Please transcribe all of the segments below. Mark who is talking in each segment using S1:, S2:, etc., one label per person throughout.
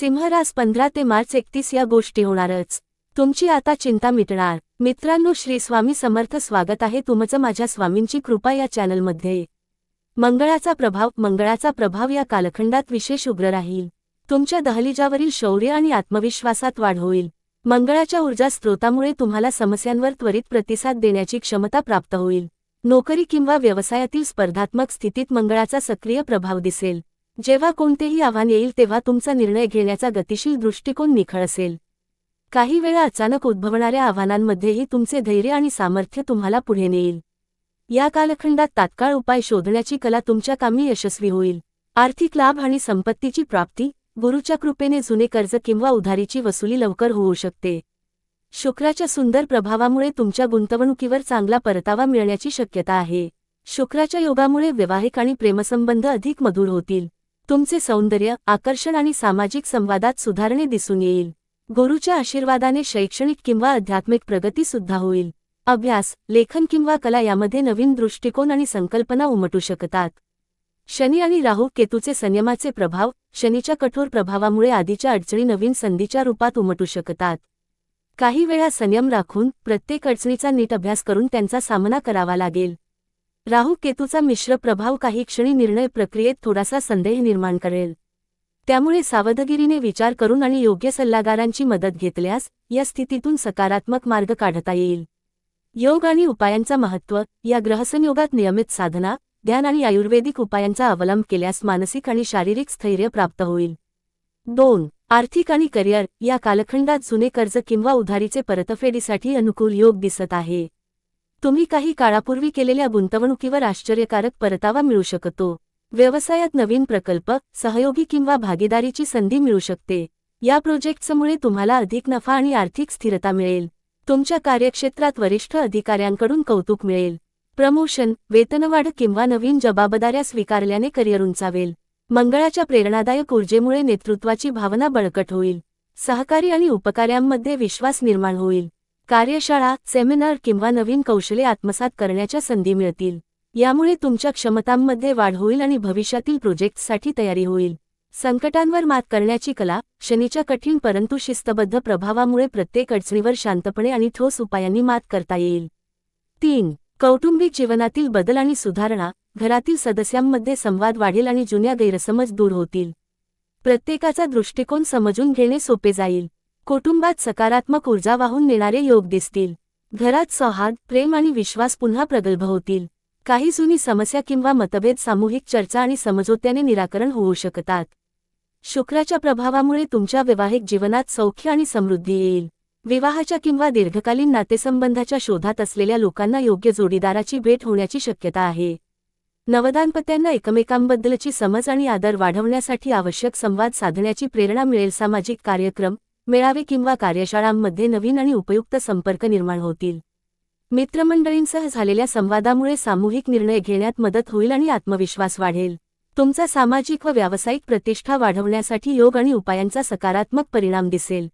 S1: सिंहरास पंधरा ते मार्च एकतीस या गोष्टी होणारच. तुमची आता चिंता मिटणार. मित्रांनो श्री स्वामी समर्थ स्वागत आहे तुमचं माझ्या स्वामींची कृपा या चॅनलमध्ये. मंगळाचा प्रभाव मंगळाचा प्रभाव या कालखंडात विशेष उग्र राहील. तुमच्या दहलिजावरील शौर्य आणि आत्मविश्वासात वाढ होईल. मंगळाच्या ऊर्जा स्रोतामुळे तुम्हाला समस्यांवर त्वरित प्रतिसाद देण्याची क्षमता प्राप्त होईल. नोकरी किंवा व्यवसायातील स्पर्धात्मक स्थितीत मंगळाचा सक्रिय प्रभाव दिसेल. जेव्हा कोणतेही आव्हान येईल तेव्हा तुमचा निर्णय घेण्याचा गतिशील दृष्टिकोन निखळ असेल. काही वेळा अचानक उद्भवणाऱ्या आव्हानांमध्येही तुमचे धैर्य आणि सामर्थ्य तुम्हाला पुढे नेईल. या कालखंडात तात्काळ उपाय शोधण्याची कला तुमच्या कामी यशस्वी होईल. आर्थिक लाभ आणि संपत्तीची प्राप्ती गुरुच्या कृपेने जुने कर्ज किंवा उधारीची वसुली लवकर होऊ शकते. शुक्राच्या सुंदर प्रभावामुळे तुमच्या गुंतवणुकीवर चांगला परतावा मिळण्याची शक्यता आहे. शुक्राच्या योगामुळे वैवाहिक आणि प्रेमसंबंध अधिक मधुर होतील. तुमचे सौंदर्य आकर्षण आणि सामाजिक संवादात सुधारणे दिसून येईल. गुरुच्या आशीर्वादाने शैक्षणिक किंवा आध्यात्मिक प्रगती सुद्धा होईल. अभ्यास लेखन किंवा कला यामध्ये नवीन दृष्टिकोन आणि संकल्पना उमटू शकतात. शनी आणि राहू केतूचे संयमाचे प्रभाव शनीच्या कठोर प्रभावामुळे आधीच्या अडचणी नवीन संधीच्या रूपात उमटू शकतात. काही वेळा संयम राखून प्रत्येक अडचणीचा नीट अभ्यास करून त्यांचा सामना करावा लागेल. राहू केतूचा मिश्र प्रभाव काही क्षणी निर्णय प्रक्रियेत थोडासा संदेह निर्माण करेल. त्यामुळे सावधगिरीने विचार करून आणि योग्य सल्लागारांची मदत घेतल्यास या स्थितीतून सकारात्मक मार्ग काढता येईल. योग आणि उपायांचा महत्त्व या ग्रहसंयोगात नियमित साधना ध्यान आणि आयुर्वेदिक उपायांचा अवलंब केल्यास मानसिक आणि शारीरिक स्थैर्य प्राप्त होईल. दोन आर्थिक आणि करिअर या कालखंडात जुने कर्ज किंवा उधारीचे परतफेडीसाठी अनुकूल योग दिसत आहे. तुम्ही काही काळापूर्वी केलेल्या गुंतवणुकीवर आश्चर्यकारक परतावा मिळू शकतो. व्यवसायात नवीन प्रकल्प सहयोगी किंवा भागीदारीची संधी मिळू शकते. या प्रोजेक्ट्समुळे तुम्हाला अधिक नफा आणि आर्थिक स्थिरता मिळेल. तुमच्या कार्यक्षेत्रात वरिष्ठ अधिकाऱ्यांकडून कौतुक मिळेल. प्रमोशन वेतनवाढ किंवा नवीन जबाबदाऱ्या स्वीकारल्याने करिअर उंचावेल. मंगळाच्या प्रेरणादायक ऊर्जेमुळे नेतृत्वाची भावना बळकट होईल. सहकारी आणि उपकार्यांमध्ये विश्वास निर्माण होईल. कार्यशाळा सेमिनार किंवा नवीन कौशले आत्मसात करण्याच्या संधी मिळतील. यामुळे तुमच्या क्षमतांमध्ये वाढ होईल आणि भविष्यातील प्रोजेक्टसाठी तयारी होईल. संकटांवर मात करण्याची कला शनीच्या कठीण परंतु शिस्तबद्ध प्रभावामुळे प्रत्येक अडचणीवर शांतपणे आणि ठोस उपायांनी मात करता येईल. तीन कौटुंबिक जीवनातील बदल आणि सुधारणा घरातील सदस्यांमध्ये संवाद वाढेल आणि जुन्या गैरसमज दूर होतील. प्रत्येकाचा दृष्टिकोन समजून घेणे सोपे जाईल. कुटुंबात सकारात्मक ऊर्जा वाहून नेणारे योग दिसतील. घरात सौहार्द प्रेम आणि विश्वास पुन्हा प्रगल्भ होतील. काही जुनी समस्या किंवा मतभेद सामूहिक चर्चा आणि समझोत्याने निराकरण होऊ शकतात. शुक्राच्या प्रभावामुळे तुमच्या वैवाहिक जीवनात सौख्य आणि समृद्धी येईल. विवाहाच्या किंवा दीर्घकालीन नातेसंबंधाच्या शोधात असलेल्या लोकांना योग्य जोडीदाराची भेट होण्याची शक्यता आहे. नवदानपत्यांना एकमेकांबद्दलची समज आणि आदर वाढवण्यासाठी आवश्यक संवाद साधण्याची प्रेरणा मिळेल. सामाजिक कार्यक्रम मेळावे किंवा कार्यशाळांमध्ये नवीन आणि उपयुक्त संपर्क निर्माण होतील. मित्रमंडळींसह झालेल्या संवादामुळे सामूहिक निर्णय घेण्यात मदत होईल आणि आत्मविश्वास वाढेल. तुमचा सामाजिक व व्यावसायिक प्रतिष्ठा वाढवण्यासाठी योग आणि उपायांचा सकारात्मक परिणाम दिसेल.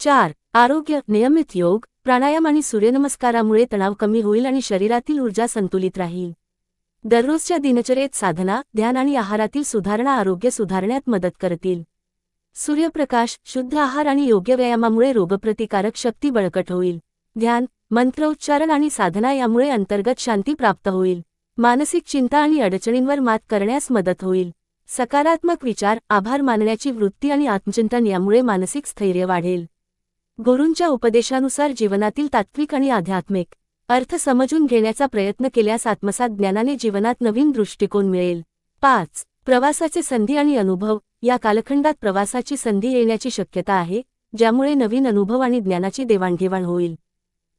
S1: चार आरोग्य नियमित योग प्राणायाम आणि सूर्यनमस्कारामुळे तणाव कमी होईल आणि शरीरातील ऊर्जा संतुलित राहील. दररोजच्या दिनचर्येत साधना ध्यान आणि आहारातील सुधारणा आरोग्य सुधारण्यात मदत करतील. सूर्यप्रकाश शुद्ध आहार आणि योग्य व्यायामामुळे रोगप्रतिकारक शक्ती बळकट होईल. ध्यान मंत्रोच्चारण आणि साधना यामुळे अंतर्गत शांती प्राप्त होईल. मानसिक चिंता आणि अडचणींवर मात करण्यास मदत होईल. सकारात्मक विचार आभार मानण्याची वृत्ती आणि आत्मचिंतन यामुळे मानसिक स्थैर्य वाढेल. गुरूंच्या उपदेशानुसार जीवनातील तात्विक आणि आध्यात्मिक अर्थ समजून घेण्याचा प्रयत्न केल्यास आत्मसात ज्ञानाने जीवनात नवीन दृष्टिकोन मिळेल. पाच. प्रवासाचे संधी आणि अनुभव. या कालखंडात प्रवासाची संधी येण्याची शक्यता आहे ज्यामुळे नवीन अनुभव आणि ज्ञानाची देवाणघेवाण होईल.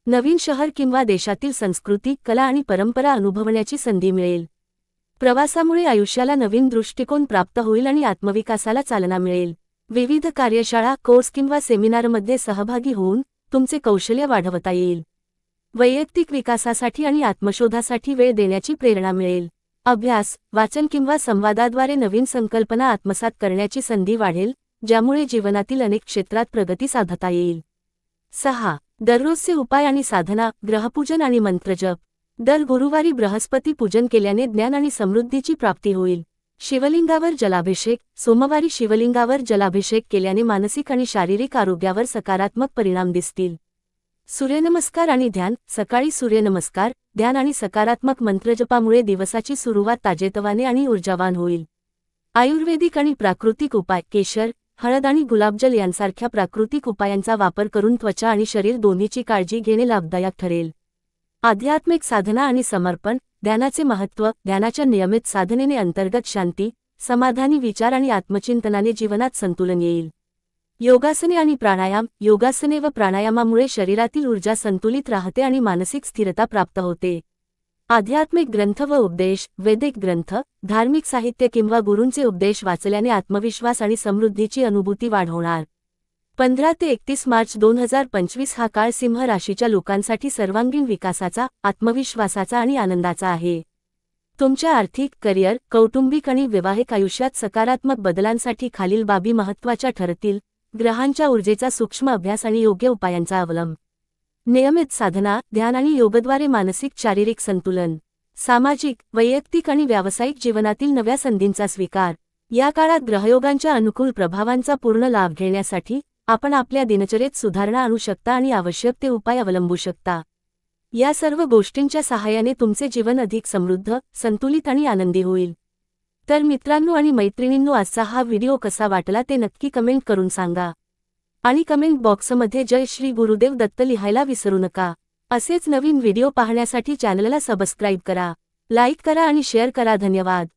S1: नवीन शहर किंवा देशातील संस्कृती कला आणि परंपरा अनुभवण्याची संधी मिळेल. प्रवासामुळे आयुष्याला नवीन दृष्टिकोन प्राप्त होईल आणि आत्मविकासाला चालना मिळेल. विविध कार्यशाळा कोर्स किंवा सेमिनारमध्ये सहभागी होऊन तुमचे कौशल्य वाढवता येईल. वैयक्तिक विकासासाठी आणि आत्मशोधासाठी वेळ देण्याची प्रेरणा मिळेल. अभ्यास वाचन किंवा संवादाद्वारे नवीन संकल्पना आत्मसात करण्याची संधी वाढेल ज्यामुळे जीवनातील अनेक क्षेत्रात प्रगती साधता येईल. सहा. दररोजचे उपाय आणि साधना ग्रहपूजन आणि मंत्रजप दर गुरुवारी बृहस्पती पूजन केल्याने ज्ञान आणि समृद्धीची प्राप्ती होईल. शिवलिंगावर जलाभिषेक सोमवारी शिवलिंगावर जलाभिषेक केल्याने मानसिक आणि शारीरिक आरोग्यावर सकारात्मक परिणाम दिसतील. सूर्यनमस्कार आणि ध्यान. सकाळी सूर्यनमस्कार ध्यान आणि सकारात्मक मंत्रजपामुळे दिवसाची सुरुवात ताजेतवाने आणि ऊर्जावान होईल. आयुर्वेदिक आणि प्राकृतिक उपाय केशर हळद आणि गुलाबजल यांसारख्या प्राकृतिक उपायांचा वापर करून त्वचा आणि शरीर दोन्हीची काळजी घेणे लाभदायक ठरेल. आध्यात्मिक साधना आणि समर्पण ध्यानाचे महत्त्व ध्यानाच्या नियमित साधनेने अंतर्गत शांती समाधानी विचार आणि आत्मचिंतनाने जीवनात संतुलन येईल. योगासने आणि प्राणायाम योगासने व प्राणायामामुळे शरीरातील ऊर्जा संतुलित राहते आणि मानसिक स्थिरता प्राप्त होते. आध्यात्मिक ग्रंथ व उपदेश वैदिक ग्रंथ धार्मिक साहित्य किंवा गुरूंचे उपदेश वाचल्याने आत्मविश्वास आणि समृद्धीची अनुभूती वाढवणार. पंधरा ते एकतीस मार्च दोन हजार पंचवीस हा काळ सिंह राशीच्या लोकांसाठी सर्वांगीण विकासाचा आत्मविश्वासाचा आणि आनंदाचा आहे. तुमच्या आर्थिक करिअर कौटुंबिक आणि वैवाहिक आयुष्यात सकारात्मक बदलांसाठी खालील बाबी महत्त्वाच्या ठरतील. ग्रहांच्या ऊर्जेचा सूक्ष्म अभ्यास आणि योग्य उपायांचा अवलंब. नियमित साधना ध्यान आणि योगद्वारे मानसिक शारीरिक संतुलन. सामाजिक वैयक्तिक आणि व्यावसायिक जीवनातील नव्या संधींचा स्वीकार. या काळात ग्रहयोगांच्या अनुकूल प्रभावांचा पूर्ण लाभ घेण्यासाठी आपण आपल्या दिनचर्येत सुधारणा आणू शकता आणि आवश्यक ते उपाय अवलंबू शकता. या सर्व गोष्टींच्या सहाय्याने तुमचे जीवन अधिक समृद्ध संतुलित आणि आनंदी होईल. तर मित्रांनो आणि मैत्रिणींनो आजचा हा व्हिडिओ कसा वाटला ते नक्की कमेंट करून सांगा. आणि कमेंट बॉक्समध्ये जय श्री गुरुदेव दत्त लिहायला विसरू नका. असेच नवीन व्हिडिओ पाहण्यासाठी चॅनलला सबस्क्राईब करा लाईक करा आणि शेअर करा. धन्यवाद.